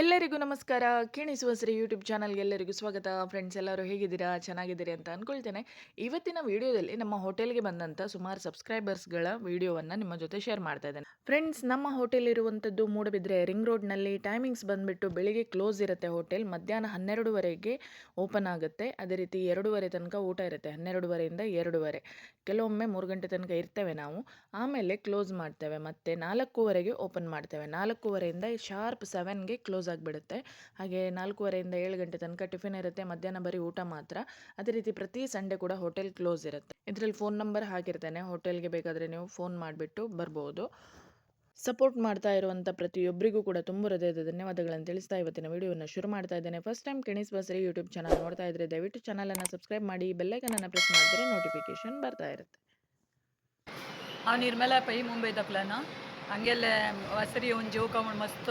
ಎಲ್ಲರಿಗೂ ನಮಸ್ಕಾರ. ಕಿಣಿಸುವ ಶ್ರೀ ಯೂಟ್ಯೂಬ್ ಚಾನಲ್ಗೆ ಎಲ್ಲರಿಗೂ ಸ್ವಾಗತ. ಫ್ರೆಂಡ್ಸ್ ಎಲ್ಲರೂ ಹೇಗಿದ್ದೀರಾ? ಚೆನ್ನಾಗಿದ್ದೀರಿ ಅಂತ ಅಂದ್ಕೊಳ್ತೇನೆ ಇವತ್ತಿನ ವಿಡಿಯೋದಲ್ಲಿ ನಮ್ಮ ಹೋಟೆಲ್ಗೆ ಬಂದಂಥ ಸುಮಾರು ಸಬ್ಸ್ಕ್ರೈಬರ್ಸ್ಗಳ ವಿಡಿಯೋವನ್ನು ನಿಮ್ಮ ಜೊತೆ ಶೇರ್ ಮಾಡ್ತಾ ಇದ್ದೇನೆ. ಫ್ರೆಂಡ್ಸ್ ನಮ್ಮ ಹೋಟೆಲ್ ಇರುವಂಥದ್ದು ಮೂಡಬಿದ್ರೆ ರಿಂಗ್ ರೋಡ್ನಲ್ಲಿ ಟೈಮಿಂಗ್ಸ್ ಬಂದುಬಿಟ್ಟು ಬೆಳಿಗ್ಗೆ ಕ್ಲೋಸ್ ಇರುತ್ತೆ ಹೋಟೆಲ್. ಮಧ್ಯಾಹ್ನ ಹನ್ನೆರಡುವರೆಗೆ ಓಪನ್ ಆಗುತ್ತೆ. ಅದೇ ರೀತಿ ಎರಡೂವರೆ ತನಕ ಊಟ ಇರುತ್ತೆ. ಹನ್ನೆರಡುವರೆಯಿಂದ ಎರಡೂವರೆ. ಕೆಲವೊಮ್ಮೆ ಮೂರು ಗಂಟೆ ತನಕ ಇರ್ತೇವೆ ನಾವು. ಆಮೇಲೆ ಕ್ಲೋಸ್ ಮಾಡ್ತೇವೆ. ಮತ್ತು ನಾಲ್ಕೂವರೆಗೆ ಓಪನ್ ಮಾಡ್ತೇವೆ. ನಾಲ್ಕೂವರೆಯಿಂದ ಶಾರ್ಪ್ ಸೆವೆನ್ಗೆ ಕ್ಲೋಸ್ ಆಗಿಬಿಡುತ್ತೆ. ಹಾಗೆ ನಾಲ್ಕೂವರೆಯಿಂದ ಏಳು ಗಂಟೆ ತನಕ ಟಿಫಿನ್ ಇರುತ್ತೆ, ಮಧ್ಯಾಹ್ನ ಬರೀ ಊಟ ಮಾತ್ರ. ಅದೇ ರೀತಿ ಪ್ರತಿ ಸಂಡೆ ಕೂಡ ಹೋಟೆಲ್ ಕ್ಲೋಸ್ ಇರುತ್ತೆ. ಇದರಲ್ಲಿ ಫೋನ್ ನಂಬರ್ ಹಾಕಿರ್ತೇನೆ. ಹೋಟೆಲ್ಗೆ ಬೇಕಾದರೆ ನೀವು ಫೋನ್ ಮಾಡಿಬಿಟ್ಟು ಬರ್ಬೋದು. ಸಪೋರ್ಟ್ ಮಾಡ್ತಾ ಇರುವಂಥ ಪ್ರತಿಯೊಬ್ಬರಿಗೂ ಕೂಡ ತುಂಬ ಹೃದಯದ ಧನ್ಯವಾದಗಳನ್ನು ತಿಳಿಸ್ತಾ ಇವತ್ತಿನ ವಿಡಿಯೋನ ಶುರು ಮಾಡ್ತಾ ಇದ್ದೇನೆ. ಫಸ್ಟ್ ಟೈಮ್ ಕೆಣಿಸ್ ಬಸ್ರಿ ಯೂಟ್ಯೂಬ್ ಚಾನಲ್ ನೋಡ್ತಾ ಇದ್ದರೆ ದಯವಿಟ್ಟು ಚಾನಲನ್ನು ಸಬ್ಸ್ಕ್ರೈಬ್ ಮಾಡಿ ಬೆಲ್ಲೈಕನನ್ನು ಪ್ರೆಸ್ ಮಾಡಿದರೆ ನೋಟಿಫಿಕೇಶನ್ ಬರ್ತಾ ಇರುತ್ತೆ. ಆ ನಿರ್ಮಲಾ ಪೈ ಮುಂಬೈ ದಕ್ಲನ हांगेले वासरी येवन जेवका म्हूण मस्त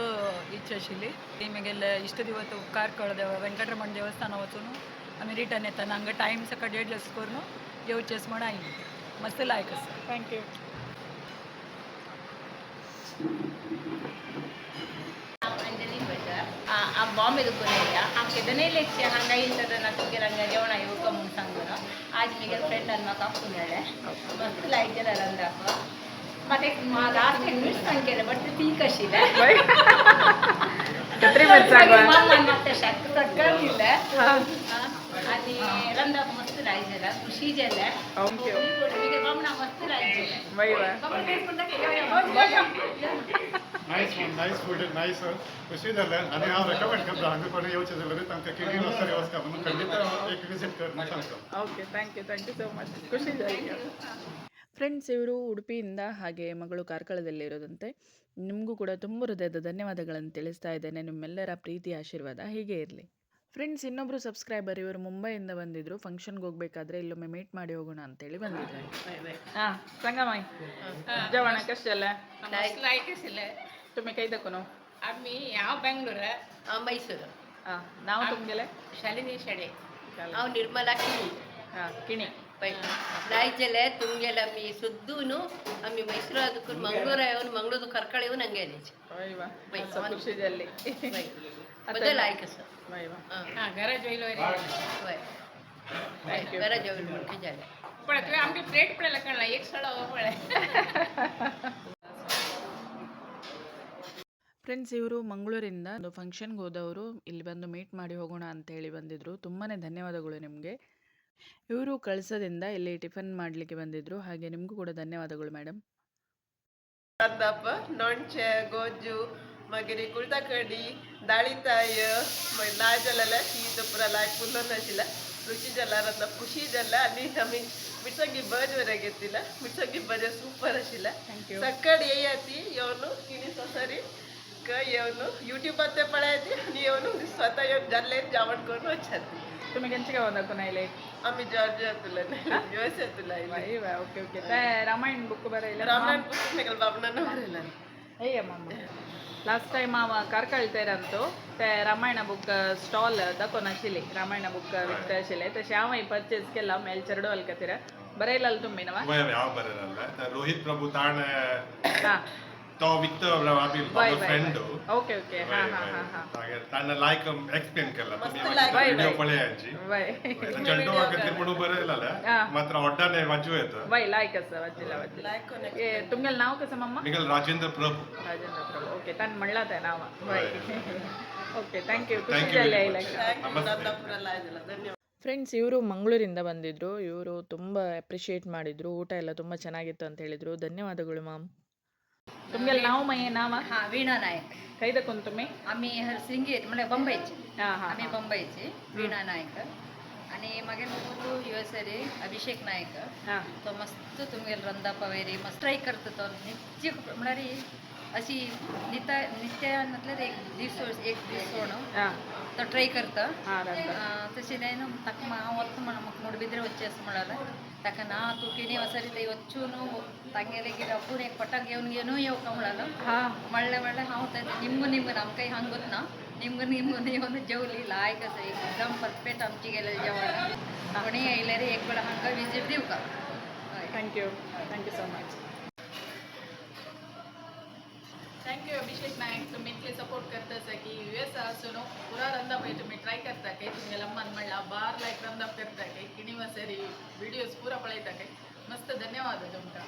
इच्छा आशिल्ली ती म्हगेले इश्ट दिवत उपकार कळदेव वेंकटरमण देवस्थाना वचून आमी रिटर्न येताना हांगा टायम सकाळ एडजस्ट करून येवचेस म्हण आयली मस्त लायक आसा ಥ್ಯಾಂಕ್ ಯು अंजली भटर हांव बॉम्बे दुखून हांव केदनय लेक्चर हांगा येयला तेन्ना तुगेर हांगा जेवणा येवका म्हूण सांगलो आज म्हगेल फ्रेंडान म्हाका आपून हाडलें मस्त लायक जालें रंदाक म्हाका एक लास्ट एक मिरसांग केलें बट तें तीक आशिल्लें कत्री मिरसांग वा? मम्मान म्हाका शाक सक्कल दिलें आनी रंदाक मस्त लायक जालें खुशी जालें Thank you. म्हगे बामणाक मस्त लायक जालें वय वा बामण टेस्ट करता केलें nice one nice food nice खुशी जालें आनी हांव रेकमेंड करता हांगा कोणी येवचें जाल्यार तांकां किडी वचपाक वचता म्हणून खंडीत एक विजीट कर म्हणून सांगता okay thank you thank you so much ಖುಷಿ ಫ್ರೆಂಡ್ಸ್ ಇವರು ಉಡುಪಿಯಿಂದ ಹಾಗೆ ಮಗಳು ಕಾರ್ಕಳದಲ್ಲಿ ಇರೋದಂತೆ. ನಿಮಗೂ ಕೂಡ ತುಂಬ ಹೃದಯದ ಧನ್ಯವಾದಗಳನ್ನು ತಿಳಿಸ್ತಾ ಇದ್ದೇನೆ. ನಿಮ್ಮೆಲ್ಲರ ಪ್ರೀತಿ ಆಶೀರ್ವಾದ ಹೀಗೆ ಇರಲಿ. ಫ್ರೆಂಡ್ಸ್ ಇನ್ನೊಬ್ಬರು ಸಬ್ಸ್ಕ್ರೈಬರ್ ಇವರು ಮುಂಬೈಯಿಂದ ಬಂದಿದ್ರು. ಫಂಕ್ಷನ್ಗೆ ಹೋಗ್ಬೇಕಾದ್ರೆ ಇಲ್ಲೊಮ್ಮೆ ಮೀಟ್ ಮಾಡಿ ಹೋಗೋಣ ಅಂತೇಳಿ ಬಂದಿದ್ದಾರೆ. ಯಾವ ಬೆಂಗಳೂರ? ಮೈಸೂರು. ನಾವು ಶಾಲಿನಿ ಶಡೆ ನಾವು ನಿರ್ಮಲಾ ಕಿಣಿ. ಹಾಂ ಕಿಣಿ. ಪೈಟು ದಾಯ್ಜಲೆ ತುಂಗೆಲ ಮೀ ಸುದ್ದೂನು ಅಮ್ಮಿ ಮೈಸೂರು ಅದಕ್ಕೂ ಮಂಗ್ಳೂರ ಅವನು ಮಂಗ್ಳೂರು ಕರ್ಕಳಿವು ನಂಗೆ ನಿಜ ಖುಷಿದಲ್ಲಿ ಬದಲ ಆಯ್ಕೆ ಸರ್. ಹಾಂ. ಗರ ಜೊಯ್ಲೋರಿ ಗರ ಜೊಯ್ಲು ಮುಖ್ಯ ಜಾಲೆ ಪಡತ್ವೆ ಆಮೇಲೆ ಪ್ಲೇಟ್ ಪಡೆಯಲ್ಲ ಕಣ್ಣ ಏಕ್ ಸಳ ಹೋಗ್ಬಳೆ. ಫ್ರೆಂಡ್ಸ್ ಇವರು ಮಂಗಳೂರಿಂದ ಒಂದು ಫಂಕ್ಷನ್ಗೆ ಹೋದವರು ಇಲ್ಲಿ ಬಂದು ಮೀಟ್ ಮಾಡಿ ಹೋಗೋಣ ಅಂತ ಹೇಳಿ ಬಂದಿದ್ರು. ತುಂಬಾ ಧನ್ಯವಾದಗಳು ನಿಮಗೆ. ಇವರು ಕಳಸದಿಂದ ಇಲ್ಲಿ ಟಿಫನ್ ಮಾಡಲಿಕ್ಕೆ ಬಂದಿದ್ರು. ಹಾಗೆ ನಿಮಗೂ ಕೂಡ ಧನ್ಯವಾದಗಳು ಮೇಡಮ್ ಅರ್ಧಪ್ಪ ನೊಂಚೆ ಗೋಜು ಮಗಿರಿ ಕುಳ್ತಕಡಿ ದಾಳಿತಾಯ ಲಾಜಲ್ಲ ಶೀತ ಪುರ ಲಾಯ್ ಪುಲ್ಲೊಂದಿಲ್ಲ ರುಚಿ ಜಲ್ಲ ರಂದ ಖುಷಿ ಜಲ್ಲ ಅಲ್ಲಿ ನಮಗೆ ಮಿಟ್ಸಂಗಿ ಬಜ್ ವರೆಗೆತ್ತಿಲ್ಲ ಮಿಟ್ಸಂಗಿ ಬಜ್ ಸೂಪರ್ ಅಶಿಲ್ಲ ಸಕ್ಕಡಿ ಏಯತಿ ಇವನು ಕಿಣಿ ಸೊಸರಿ सकाळ येया ती येवन किणी सोसारी येवन युट्यूबार ते पळयात आनी येवन स्वता येवन जाल्ले जेवण करून वचात तुम्ही केंचे गावात दाखवून आयले आमी जॉर्जियातुल्यान यू एस एतुल्यान ओके ओके ते ರಾಮಾಯಣ ಬುಕ್ ಬರೆಯಿಲ್ಲ रामायण पुस्तक मेगल बाबनान बरयलें ಅಯ್ಯಮ್ಮ ಲಾಸ್ಟ್ ಟೈಮ್ ಹಾವ ಕಾರ್ಕಳ್ತೇರಂತೂ ते रामायण बुक स्टॉल दाखोवन आशिल्ली रामायण बुक विकता आशिल्ले तशें हांवय परचेज केला मेल चेडो खातीर बरयलाल तुमी न्हू वय हांव बरें जाल्लें रोहित प्रभू ताण हां तो विकतो आमी वय म्हाजो वय फ्रेंड ओके ओके हां हां हां हां ताणें लायक एक्सप्लेन केला तुमी like. वय, व्हिडिओ वय. पळयाची वय चेडो खातीर म्हणून बरें जालें हा. मात्र ऑड्डाने वाजू येता वय लायक आसा वाचिला वाचिला ए तुमगेलें नांव कसं मम्मा मिगल राजेंद्र प्रभू राजेंद्र प्रभू ओके तान म्हणला तें नांव वय ಓಕೆ ಥ್ಯಾಂಕ್ ಯು ಖುಷಿ Thank you. ಜಾಲಿ ಆಯ್ಲಕ್ಕ ನಮಸ್ತೆ ಪುರ लाय जाल्यार धन्यवाद ಫ್ರೆಂಡ್ಸ್ ಇವರು ಮಂಗಳೂರಿಂದ ಬಂದಿದ್ರು ಇವರು ತುಂಬ ಅಪ್ರಿಷಿಯೇಟ್ ಮಾಡಿದ್ರು ಊಟ ಎಲ್ಲ ತುಂಬ ಚೆನ್ನಾಗಿತ್ತು ಅಂತ ಹೇಳಿದ್ರು ಧನ್ಯವಾದಗಳು ಮ್ಯಾಮ್ तुम्ही नाव माहिती नाव हा वीणा नायक. कैदकोण तुम्ही? आम्ही हरसिंगी म्हणजे बंबईचे. हां हां आम्ही बंबईचे वीणा नायक. आणि मागे यू एस रे अभिषेक नायक. तो मस्त तुम्ही रंदा पवेरी मस्त ट्राय करतो तो. नित्य म्हणजे अशी निता म्हटलं एक दिवस एक दिवस सोडून. ट्राय करता हां रांता तशें न्हू ताका हांव वता म्हणून म्हाका मुडबिद्रे वच्चें आसा म्हळ्यार ताका ना तूं किणी वसरी थंय वच्चून तांगेले कितें आपूण एक पटाक घेवन घेवन येवका म्हळ्यार हां म्हणलें म्हणलें हांव थंय निमगून निमगून आमकां हांग ना निमगून निमगून येवन जेवली लायक आसा एकदम परफेक्ट आमची गेलें जेवण कोणी येयल्यार एक वेळ हांगा विजीट दिवका हय thank you thank you so much thank you अभिषेक नायक तुम्ही इतले सपोर्ट करता की यू एस वचून पुरा रंदा पळय तुमी ट्राय करता काय तुमगे लम्मान म्हणला बार लायक रंदाप करता काय किणी वसरी व्हिडिओज पुरा पळयता काय मस्त धन्यवाद तुमकां